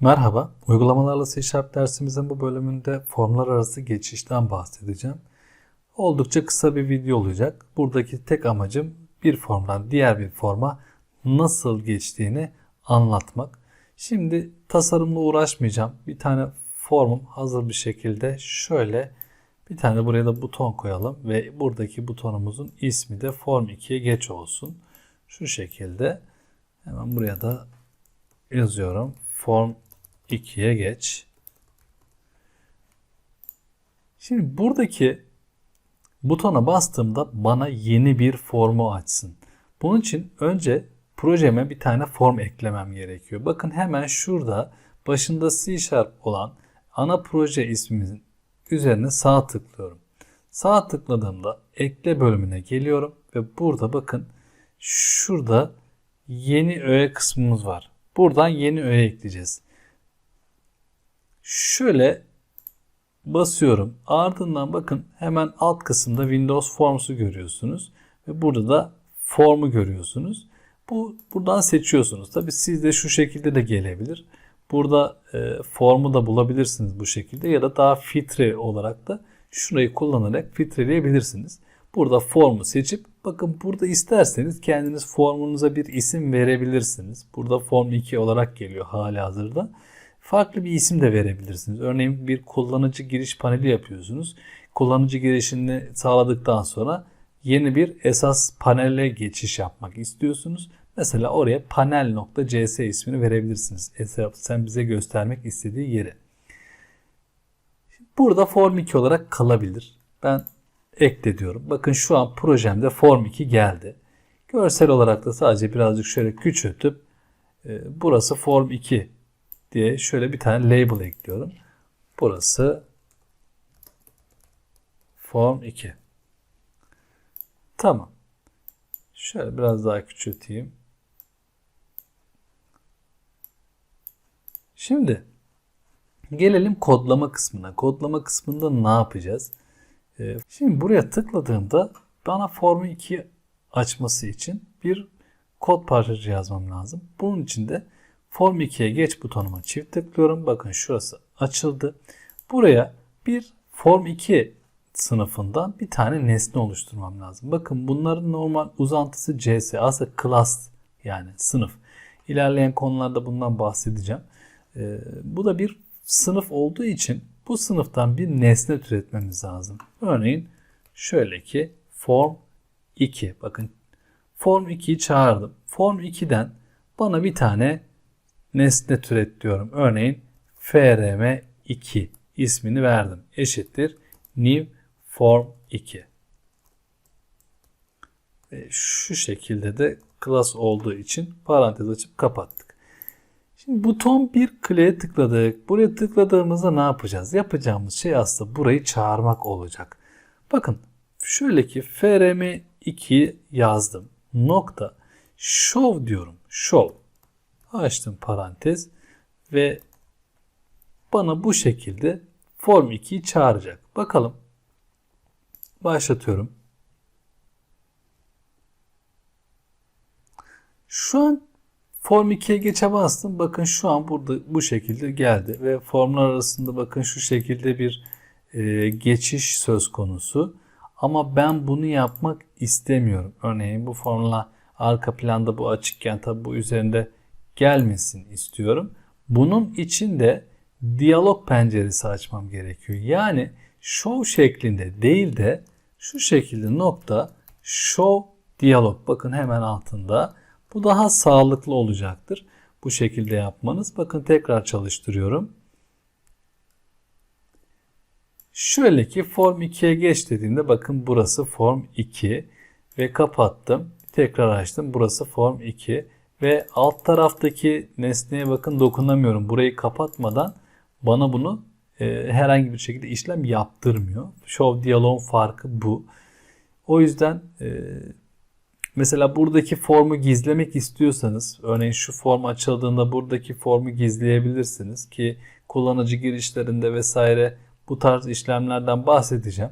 Merhaba, uygulamalarla C Sharp dersimizin bu bölümünde formlar arası geçişten bahsedeceğim. Oldukça kısa bir video olacak. Buradaki tek amacım bir formdan diğer bir forma nasıl geçtiğini anlatmak. Şimdi tasarımla uğraşmayacağım. Bir tane formum hazır bir şekilde şöyle bir tane buraya da buton koyalım ve buradaki butonumuzun ismi de form 2'ye geç olsun. Şu şekilde hemen buraya da yazıyorum. Form 2'ye geç. Şimdi buradaki butona bastığımda bana yeni bir formu açsın. Bunun için önce projeme bir tane form eklemem gerekiyor. Bakın hemen şurada başında C Sharp olan ana proje ismimizin üzerine sağ tıklıyorum. Sağ tıkladığımda ekle bölümüne geliyorum ve burada bakın şurada yeni öğe kısmımız var. Buradan yeni öğe ekleyeceğiz. Şöyle basıyorum. Ardından bakın hemen alt kısımda Windows Forms'u görüyorsunuz. Ve burada da Form'u görüyorsunuz. Bu buradan seçiyorsunuz. Tabi sizde şu şekilde de gelebilir. Burada e, formu da bulabilirsiniz bu şekilde ya da daha filtre olarak da şurayı kullanarak filtreleyebilirsiniz. Burada formu seçip bakın burada isterseniz kendiniz formunuza bir isim verebilirsiniz. Burada form 2 olarak geliyor hali hazırda. Farklı bir isim de verebilirsiniz. Örneğin bir kullanıcı giriş paneli yapıyorsunuz. Kullanıcı girişini sağladıktan sonra yeni bir esas panele geçiş yapmak istiyorsunuz. Mesela oraya panel.cs ismini verebilirsiniz. Sen bize göstermek istediği yeri. Burada form 2 olarak kalabilir. Ben ekle diyorum. Bakın şu an projemde form 2 geldi. Görsel olarak da sadece birazcık şöyle küçültüp e, burası form 2 diye şöyle bir tane label ekliyorum. Burası form 2. Tamam. Şöyle biraz daha küçülteyim. Şimdi gelelim kodlama kısmına. Kodlama kısmında ne yapacağız? Ee, şimdi buraya tıkladığımda bana formu 2 açması için bir kod parçacığı yazmam lazım. Bunun için de Form 2'ye geç butonuma çift tıklıyorum. Bakın şurası açıldı. Buraya bir Form 2 sınıfından bir tane nesne oluşturmam lazım. Bakın bunların normal uzantısı CS. Aslında class yani sınıf. İlerleyen konularda bundan bahsedeceğim. Ee, bu da bir sınıf olduğu için bu sınıftan bir nesne türetmemiz lazım. Örneğin şöyle ki form 2. Bakın form 2'yi çağırdım. Form 2'den bana bir tane nesne türet diyorum. Örneğin frm2 ismini verdim. Eşittir new form 2. Ve şu şekilde de class olduğu için parantez açıp kapattık. Şimdi buton bir kliğe tıkladık. Buraya tıkladığımızda ne yapacağız? Yapacağımız şey aslında burayı çağırmak olacak. Bakın şöyle ki frm2 yazdım. Nokta show diyorum. Show. Açtım parantez ve bana bu şekilde form 2'yi çağıracak. Bakalım. Başlatıyorum. Şu an form 2'ye geçe bastım. Bakın şu an burada bu şekilde geldi ve formlar arasında bakın şu şekilde bir e, geçiş söz konusu. Ama ben bunu yapmak istemiyorum. Örneğin bu formla arka planda bu açıkken tabi bu üzerinde gelmesin istiyorum. Bunun için de diyalog penceresi açmam gerekiyor. Yani show şeklinde değil de şu şekilde nokta show diyalog. Bakın hemen altında. Bu daha sağlıklı olacaktır. Bu şekilde yapmanız. Bakın tekrar çalıştırıyorum. Şöyle ki form 2'ye geç dediğimde bakın burası form 2 ve kapattım. Tekrar açtım. Burası form 2 ve alt taraftaki nesneye bakın dokunamıyorum. Burayı kapatmadan bana bunu e, herhangi bir şekilde işlem yaptırmıyor. Show diyaloğun farkı bu. O yüzden e, mesela buradaki formu gizlemek istiyorsanız örneğin şu form açıldığında buradaki formu gizleyebilirsiniz ki kullanıcı girişlerinde vesaire bu tarz işlemlerden bahsedeceğim.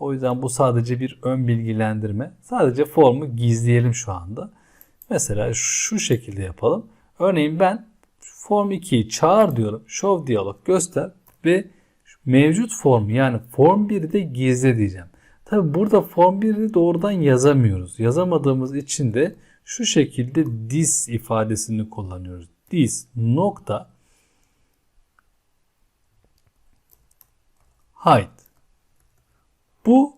O yüzden bu sadece bir ön bilgilendirme. Sadece formu gizleyelim şu anda. Mesela şu şekilde yapalım. Örneğin ben Form 2'yi çağır diyorum. Show diyalog göster ve mevcut form yani form 1'i de gizle diyeceğim. Tabi burada form 1'i doğrudan yazamıyoruz. Yazamadığımız için de şu şekilde this ifadesini kullanıyoruz. This nokta hide. Bu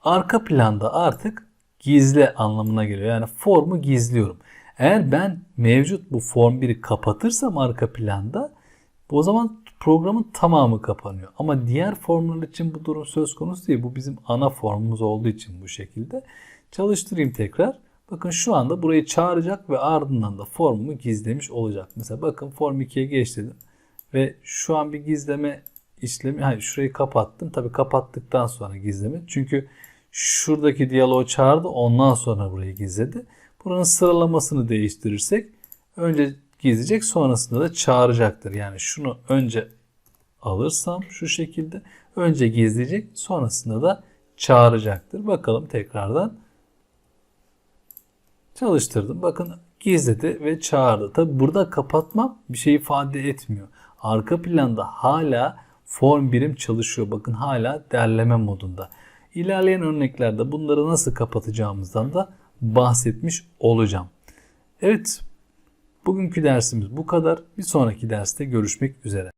arka planda artık gizle anlamına geliyor. Yani formu gizliyorum. Eğer ben mevcut bu form 1'i kapatırsam arka planda o zaman programın tamamı kapanıyor. Ama diğer formlar için bu durum söz konusu değil. Bu bizim ana formumuz olduğu için bu şekilde. Çalıştırayım tekrar. Bakın şu anda burayı çağıracak ve ardından da formumu gizlemiş olacak. Mesela bakın form 2'ye geç dedim. Ve şu an bir gizleme işlemi, hayır şurayı kapattım. Tabii kapattıktan sonra gizleme. Çünkü şuradaki diyaloğu çağırdı ondan sonra burayı gizledi. Buranın sıralamasını değiştirirsek önce gizleyecek sonrasında da çağıracaktır. Yani şunu önce alırsam şu şekilde önce gizleyecek sonrasında da çağıracaktır. Bakalım tekrardan çalıştırdım. Bakın gizledi ve çağırdı. Tabi burada kapatmam bir şey ifade etmiyor. Arka planda hala form birim çalışıyor. Bakın hala derleme modunda. İlerleyen örneklerde bunları nasıl kapatacağımızdan da bahsetmiş olacağım. Evet, bugünkü dersimiz bu kadar. Bir sonraki derste görüşmek üzere.